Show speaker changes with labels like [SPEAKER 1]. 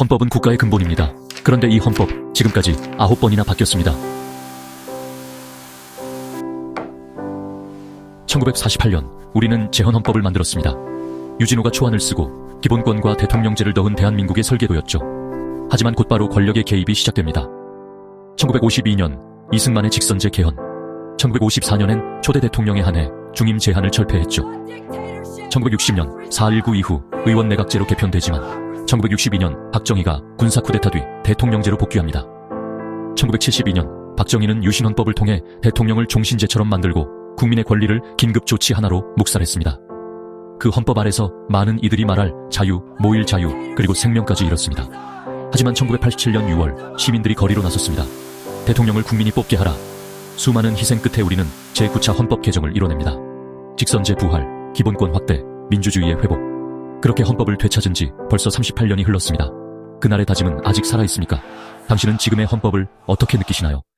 [SPEAKER 1] 헌법은 국가의 근본입니다. 그런데 이 헌법 지금까지 아홉 번이나 바뀌었습니다. 1948년 우리는 재헌헌법을 만들었습니다. 유진호가 초안을 쓰고 기본권과 대통령제를 넣은 대한민국의 설계도였죠. 하지만 곧바로 권력의 개입이 시작됩니다. 1952년 이승만의 직선제 개헌, 1954년엔 초대 대통령에 한해 중임 제한을 철폐했죠. 1960년 4.19 이후 의원 내각제로 개편되지만 1962년 박정희가 군사 쿠데타 뒤 대통령제로 복귀합니다. 1972년 박정희는 유신헌법을 통해 대통령을 종신제처럼 만들고 국민의 권리를 긴급 조치 하나로 묵살했습니다. 그 헌법 아래서 많은 이들이 말할 자유, 모일 자유, 그리고 생명까지 잃었습니다. 하지만 1987년 6월 시민들이 거리로 나섰습니다. 대통령을 국민이 뽑게 하라. 수많은 희생 끝에 우리는 제9차 헌법 개정을 이뤄냅니다. 직선제 부활, 기본권 확대, 민주주의의 회복. 그렇게 헌법을 되찾은 지 벌써 38년이 흘렀습니다. 그날의 다짐은 아직 살아있습니까? 당신은 지금의 헌법을 어떻게 느끼시나요?